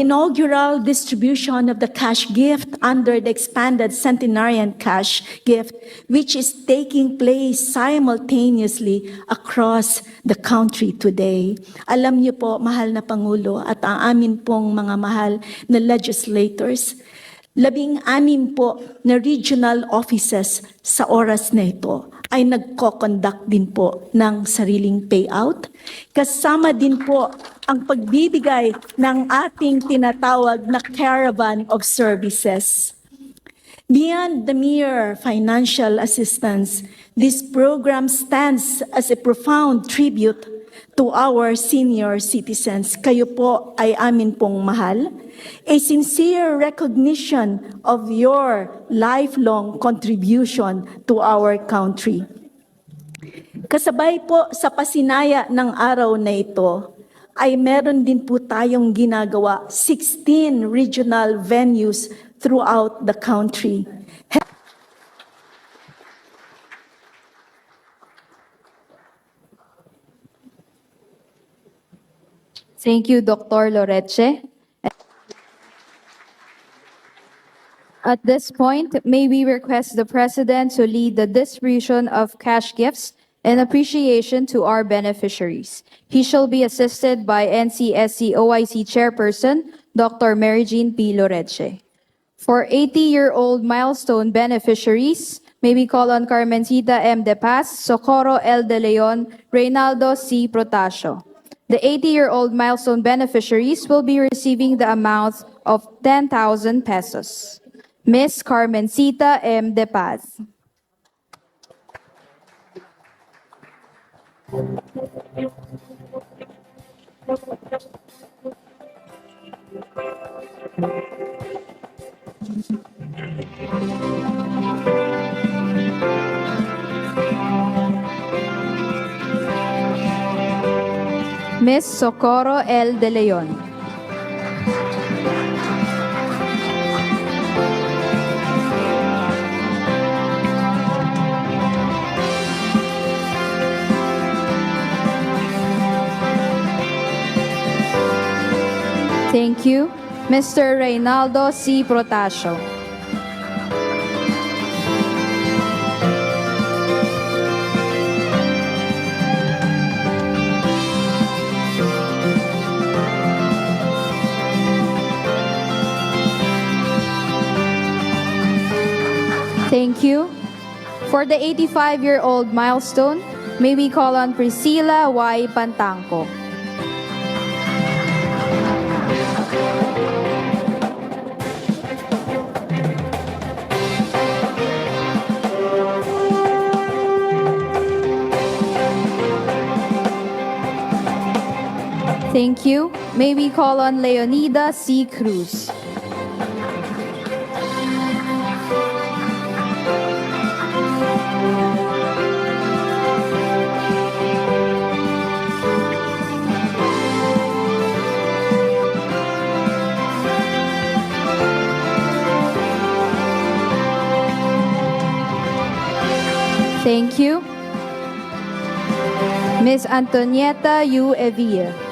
inaugural distribution of the cash gift under the expanded centenarian cash gift, which is taking place simultaneously across the country today. Alam niyo po, mahal na Pangulo, at ang amin pong mga mahal na legislators, labing anim po na regional offices sa oras na ito ay nagko-conduct din po ng sariling payout. Kasama din po ang pagbibigay ng ating tinatawag na caravan of services. Beyond the mere financial assistance, this program stands as a profound tribute to our senior citizens. Kayo po ay amin pong mahal. A sincere recognition of your lifelong contribution to our country. Kasabay po sa pasinaya ng araw na ito, ay meron din po tayong ginagawa 16 regional venues throughout the country. Thank you, Dr. Loreche. At this point, may we request the President to lead the distribution of cash gifts in appreciation to our beneficiaries. He shall be assisted by NCSC OIC Chairperson, Dr. Mary Jean P. Loreche. For 80-year-old milestone beneficiaries, may we call on Carmencita M. De Paz, Socorro L. De Leon, Reynaldo C. Protasio. The 80-year-old milestone beneficiaries will be receiving the amount of 10,000 pesos. Miss Carmencita M. De Paz. Miss Socorro L. De Leon. Thank you. Mr. Reynaldo C. Protasio. Thank you. For the 85-year-old milestone, may we call on Priscilla Y. Pantangco. Thank you. May we call on Leonida C. Cruz. Thank you. Miss Antonieta U. Evia.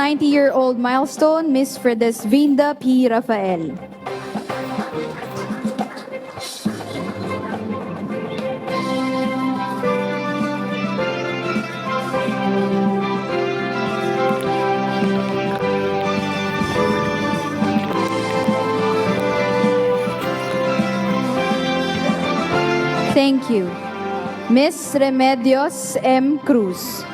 90-year-old milestone, Miss Fredesvinda P. Rafael. Thank you. Miss Remedios M. Cruz.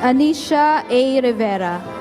Anisha A. Rivera.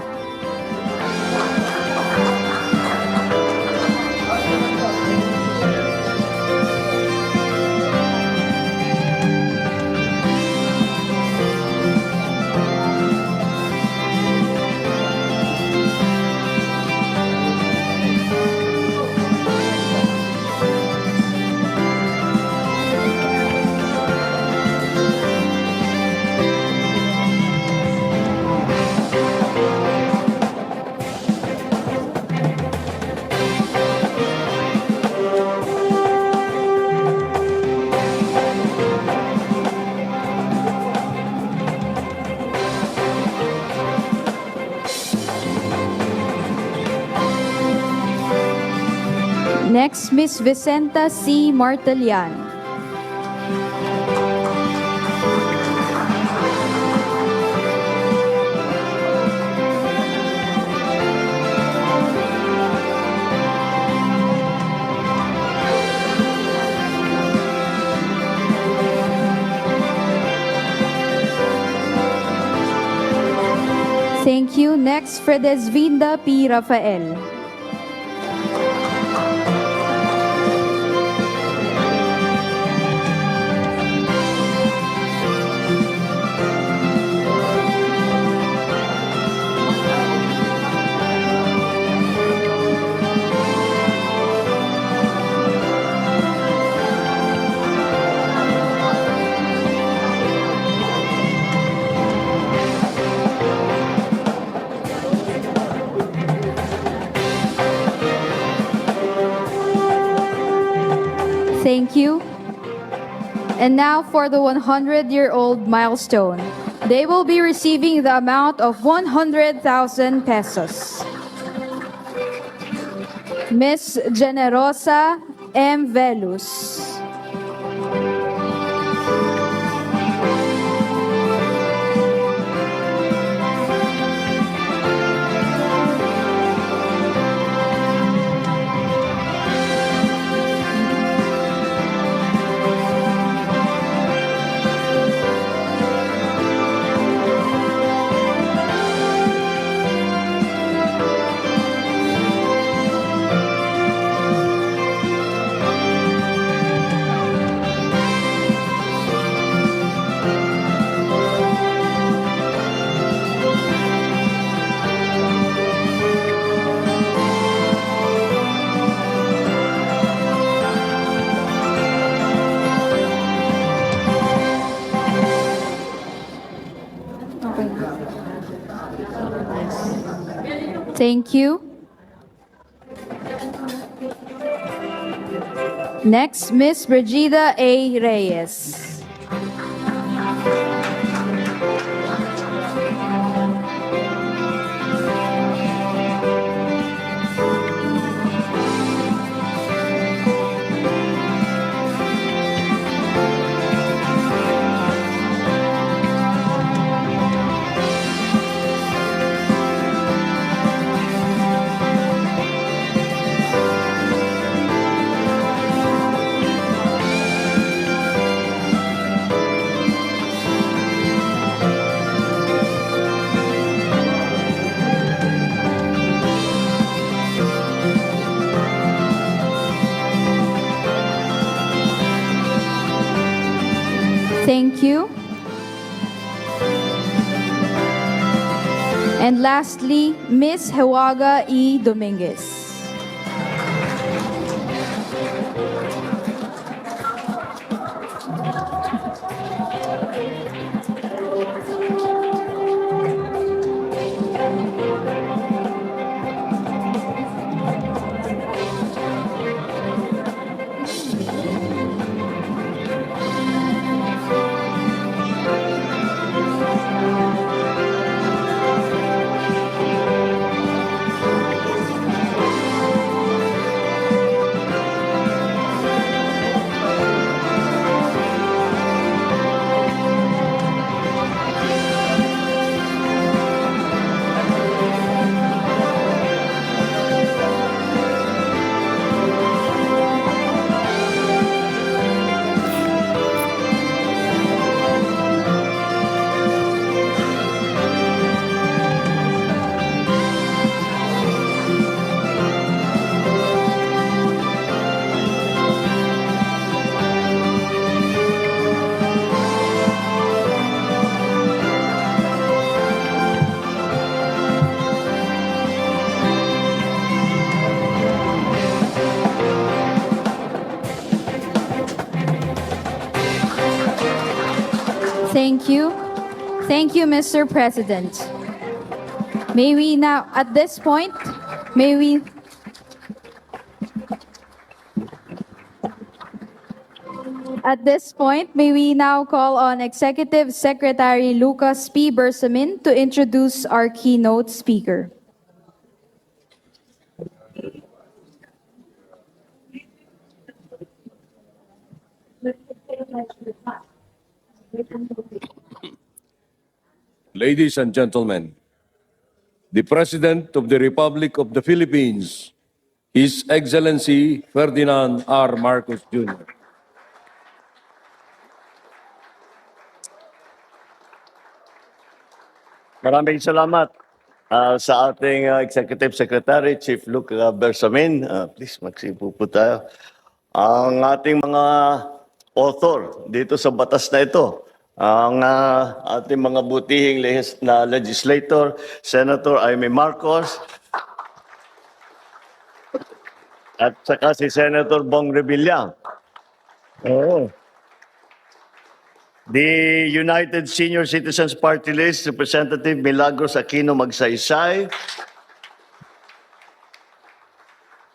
Miss Vicenta C. Martelian. Thank you. Next, Fredesvinda P. Rafael. Thank you. And now for the 100 year old milestone. They will be receiving the amount of 100,000 pesos. Miss Generosa M. Velus. Thank you. Next, Miss Brigida A. Reyes. Lastly, Miss Hewaga E. Dominguez. Thank you, Mr. President. May we now, at this point, may we, at this point, may we now call on Executive Secretary Lucas P. Bersamin to introduce our keynote speaker. Ladies and gentlemen, the President of the Republic of the Philippines, His Excellency Ferdinand R. Marcos Jr. Maraming salamat ah, sa ating ah, Executive Secretary, Chief Luke ah, Bersamin. Ah, please, magsipo po tayo. Ang ating mga author dito sa batas na ito, ang ah, ating mga butihing lehis- na legislator, Senator Jaime Marcos, at saka si Senator Bong Revilla. Oo. The United Senior Citizens Party List, Representative Milagros Aquino Magsaysay.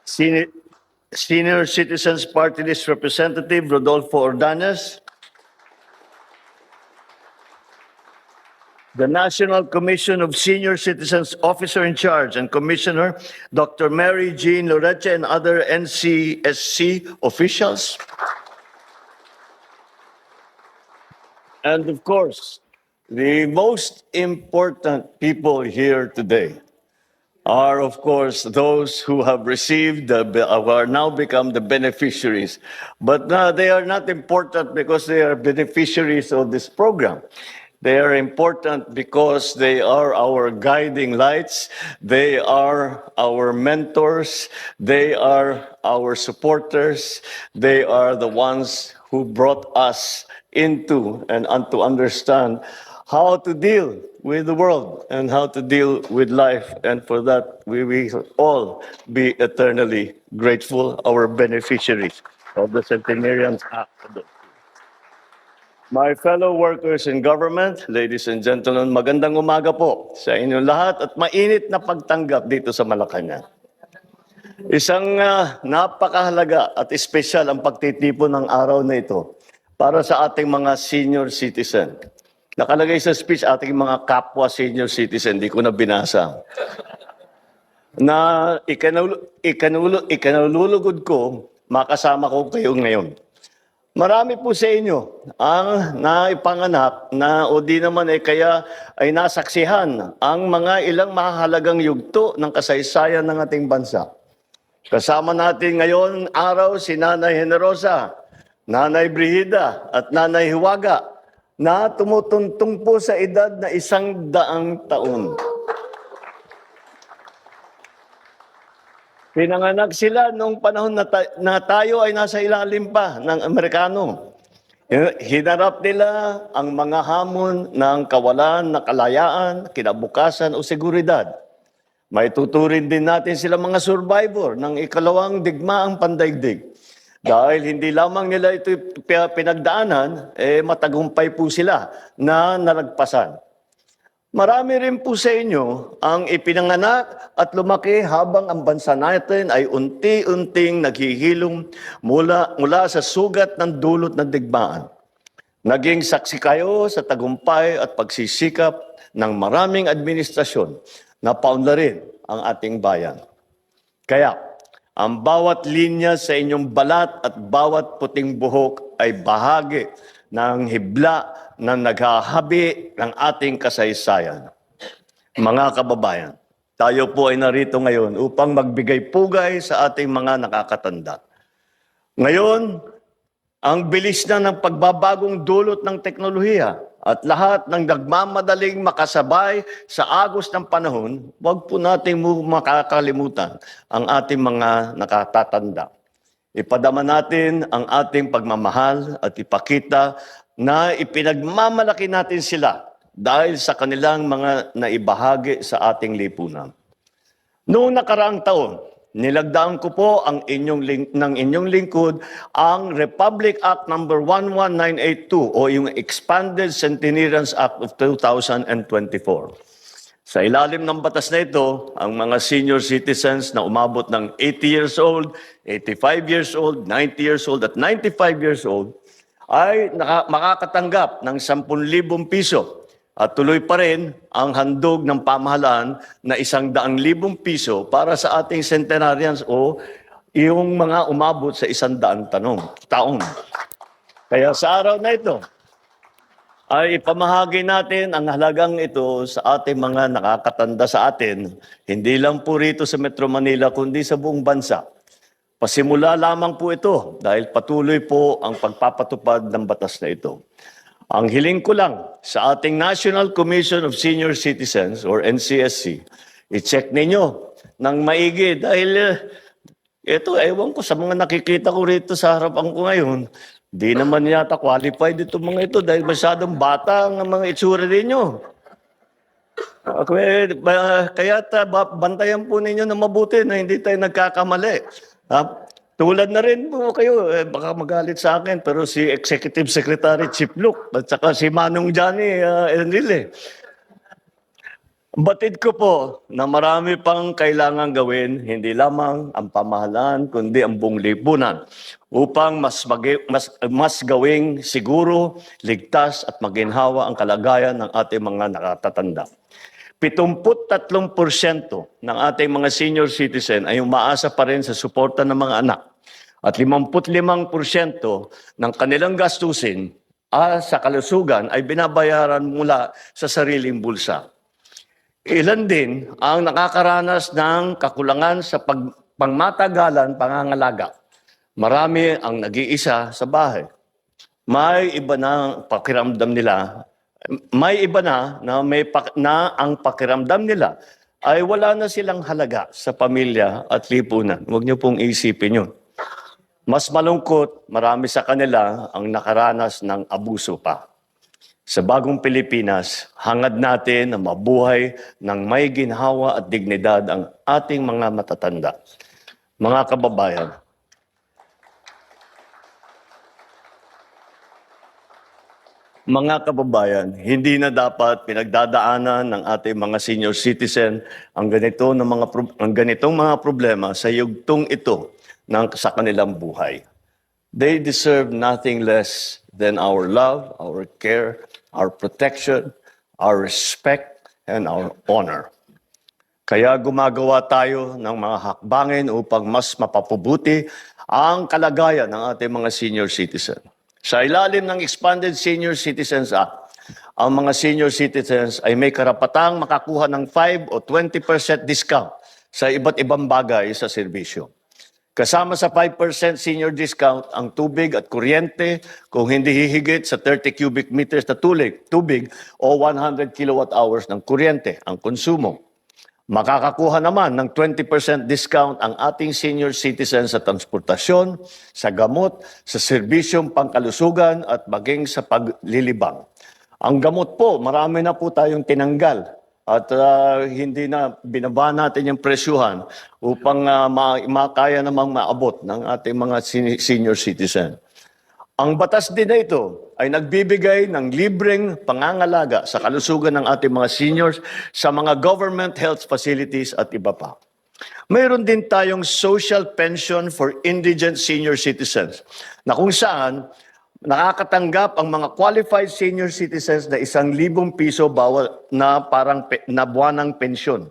Senior, Senior Citizens Party List Representative Rodolfo Ordanes. The National Commission of Senior Citizens Officer in Charge and Commissioner, Dr. Mary Jean Loreche and other NCSC officials. And of course, the most important people here today are, of course, those who have received, the, who are now become the beneficiaries. But uh, they are not important because they are beneficiaries of this program. They are important because they are our guiding lights. They are our mentors. They are our supporters. They are the ones who brought us into and to understand how to deal with the world and how to deal with life. And for that, we will all be eternally grateful, our beneficiaries of the Centenarians Act. My fellow workers in government, ladies and gentlemen, magandang umaga po sa inyong lahat at mainit na pagtanggap dito sa Malacanang. Isang ah, napakahalaga at espesyal ang pagtitipon ng araw na ito para sa ating mga senior citizen. Nakalagay sa speech ating mga kapwa senior citizen, di ko na binasa. Na ikanalu, ikanalu, ikanalulugod ko, makasama ko kayo ngayon. Marami po sa inyo ang naipanganak na o di naman ay kaya ay nasaksihan ang mga ilang mahalagang yugto ng kasaysayan ng ating bansa. Kasama natin ngayon araw si Nanay Generosa, Nanay Brigida at Nanay Hiwaga na tumutuntong po sa edad na isang daang taon. Pinanganak sila noong panahon na, ta- na tayo ay nasa ilalim pa ng Amerikano. Hinarap nila ang mga hamon ng kawalan, ng kalayaan, kinabukasan o seguridad. May tuturin din natin sila mga survivor ng ikalawang digmaang pandaigdig. Dahil hindi lamang nila ito pi- pinagdaanan, eh matagumpay po sila na nalagpasan. Marami rin po sa inyo ang ipinanganak at lumaki habang ang bansa natin ay unti-unting naghihilom mula, mula sa sugat ng dulot ng digmaan. Naging saksi kayo sa tagumpay at pagsisikap ng maraming administrasyon na paunlarin ang ating bayan. Kaya, ang bawat linya sa inyong balat at bawat puting buhok ay bahagi ng hibla na naghahabi ng ating kasaysayan. Mga kababayan, tayo po ay narito ngayon upang magbigay pugay sa ating mga nakakatanda. Ngayon, ang bilis na ng pagbabagong dulot ng teknolohiya at lahat ng nagmamadaling makasabay sa agos ng panahon, huwag po nating makakalimutan ang ating mga nakatatanda. Ipadama natin ang ating pagmamahal at ipakita na ipinagmamalaki natin sila dahil sa kanilang mga naibahagi sa ating lipunan. Noong nakaraang taon, nilagdaan ko po ang inyong ling- ng inyong lingkod ang Republic Act number 11982 o yung Expanded Centenarians Act of 2024. Sa ilalim ng batas na ito, ang mga senior citizens na umabot ng 80 years old, 85 years old, 90 years old, at 95 years old ay makakatanggap ng 10,000 piso at tuloy pa rin ang handog ng pamahalaan na isang daang libong piso para sa ating centenarians o yung mga umabot sa isang daang tanong, taong. Kaya sa araw na ito, ay ipamahagi natin ang halagang ito sa ating mga nakakatanda sa atin, hindi lang po rito sa Metro Manila, kundi sa buong bansa. Pasimula lamang po ito dahil patuloy po ang pagpapatupad ng batas na ito. Ang hiling ko lang sa ating National Commission of Senior Citizens or NCSC, i-check ninyo ng maigi dahil eh, ito, ewan ko sa mga nakikita ko rito sa harapan ko ngayon, di naman yata qualified itong mga ito dahil masyadong bata ang mga itsura ninyo. Ah, Kaya, kaya ta, ba- bantayan po ninyo na mabuti na hindi tayo nagkakamali. Ha? Tulad na rin po kayo, eh, baka magalit sa akin, pero si Executive Secretary Chip Luke at saka si Manong Johnny uh, Enrile, Batid ko po na marami pang kailangan gawin, hindi lamang ang pamahalaan, kundi ang buong lipunan upang mas, magi- mas, mas gawing siguro, ligtas at maginhawa ang kalagayan ng ating mga nakatatanda. 73% ng ating mga senior citizen ay umaasa pa rin sa suporta ng mga anak. At 55% ng kanilang gastusin ah, sa kalusugan ay binabayaran mula sa sariling bulsa. Ilan din ang nakakaranas ng kakulangan sa pag, pangmatagalan pangangalaga. Marami ang nag-iisa sa bahay. May iba na pakiramdam nila, may iba na na, may pak- na ang pakiramdam nila ay wala na silang halaga sa pamilya at lipunan. Huwag niyo pong isipin yun. Mas malungkot, marami sa kanila ang nakaranas ng abuso pa. Sa bagong Pilipinas, hangad natin na mabuhay ng may ginhawa at dignidad ang ating mga matatanda. Mga kababayan, mga kababayan, hindi na dapat pinagdadaanan ng ating mga senior citizen ang ganito ng mga ang ganitong mga problema sa yugtong ito ng sa kanilang buhay. They deserve nothing less than our love, our care, our protection, our respect, and our honor. Kaya gumagawa tayo ng mga hakbangin upang mas mapapabuti ang kalagayan ng ating mga senior citizen. Sa ilalim ng Expanded Senior Citizens Act, ang mga senior citizens ay may karapatang makakuha ng 5 o 20% discount sa iba't ibang bagay sa serbisyo. Kasama sa 5% senior discount ang tubig at kuryente kung hindi hihigit sa 30 cubic meters na tulig, tubig o 100 kilowatt hours ng kuryente ang konsumo. Makakakuha naman ng 20% discount ang ating senior citizens sa transportasyon, sa gamot, sa serbisyong pangkalusugan at maging sa paglilibang. Ang gamot po, marami na po tayong tinanggal at ah, hindi na binaba natin yung presyuhan upang ah, ma- makaya namang maabot ng ating mga seni- senior citizen. Ang batas din na ito ay nagbibigay ng libreng pangangalaga sa kalusugan ng ating mga seniors sa mga government health facilities at iba pa. Mayroon din tayong social pension for indigent senior citizens na kung saan nakakatanggap ang mga qualified senior citizens na isang libong piso bawat na parang na buwanang pensyon.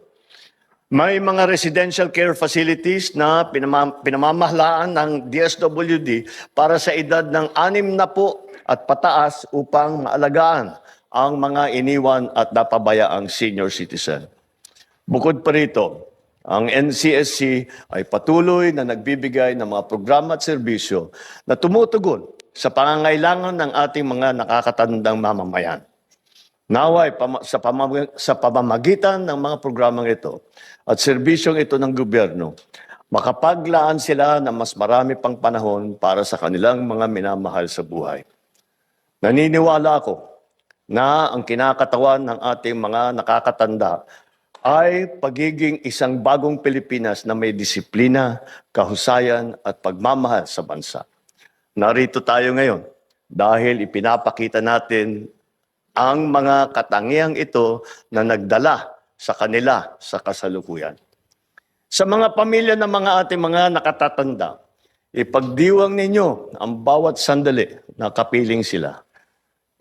May mga residential care facilities na pinama- pinamamahalaan ng DSWD para sa edad ng anim na po at pataas upang maalagaan ang mga iniwan at napabayaang senior citizen. Bukod pa rito, ang NCSC ay patuloy na nagbibigay ng mga programa at serbisyo na tumutugon sa pangangailangan ng ating mga nakakatandang mamamayan. Naway sa, pamag- sa pamamagitan ng mga programang ito at serbisyong ito ng gobyerno, makapaglaan sila ng mas marami pang panahon para sa kanilang mga minamahal sa buhay. Naniniwala ako na ang kinakatawan ng ating mga nakakatanda ay pagiging isang bagong Pilipinas na may disiplina, kahusayan at pagmamahal sa bansa. Narito tayo ngayon dahil ipinapakita natin ang mga katangiang ito na nagdala sa kanila sa kasalukuyan. Sa mga pamilya ng mga ating mga nakatatanda, ipagdiwang ninyo ang bawat sandali na kapiling sila.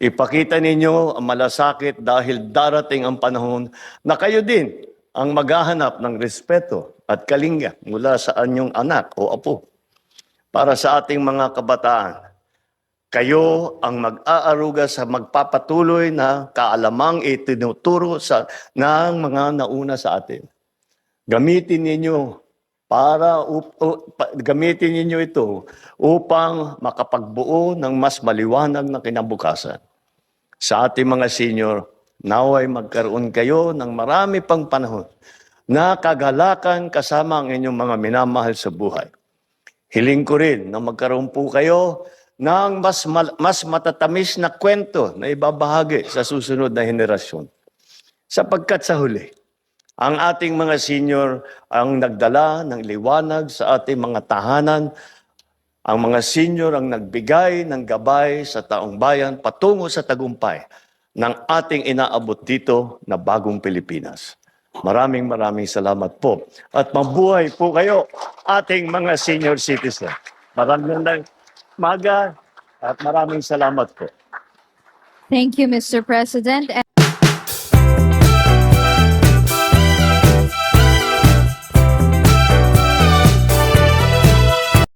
Ipakita ninyo ang malasakit dahil darating ang panahon na kayo din ang maghahanap ng respeto at kalinga mula sa anyong anak o apo. Para sa ating mga kabataan, kayo ang mag-aaruga sa magpapatuloy na kaalamang itinuturo sa ng mga nauna sa atin. Gamitin ninyo para up- u- pa- gamitin ninyo ito upang makapagbuo ng mas maliwanag na kinabukasan. Sa ating mga senior, naway magkaroon kayo ng marami pang panahon na kagalakan kasama ang inyong mga minamahal sa buhay. Hiling ko rin na magkaroon po kayo ng mas, mas matatamis na kwento na ibabahagi sa susunod na henerasyon. Sapagkat sa huli, ang ating mga senior ang nagdala ng liwanag sa ating mga tahanan. Ang mga senior ang nagbigay ng gabay sa taong bayan patungo sa tagumpay ng ating inaabot dito na bagong Pilipinas. Maraming maraming salamat po. At mabuhay po kayo, ating mga senior citizen. Maraming maga at maraming salamat po. Thank you, Mr. President.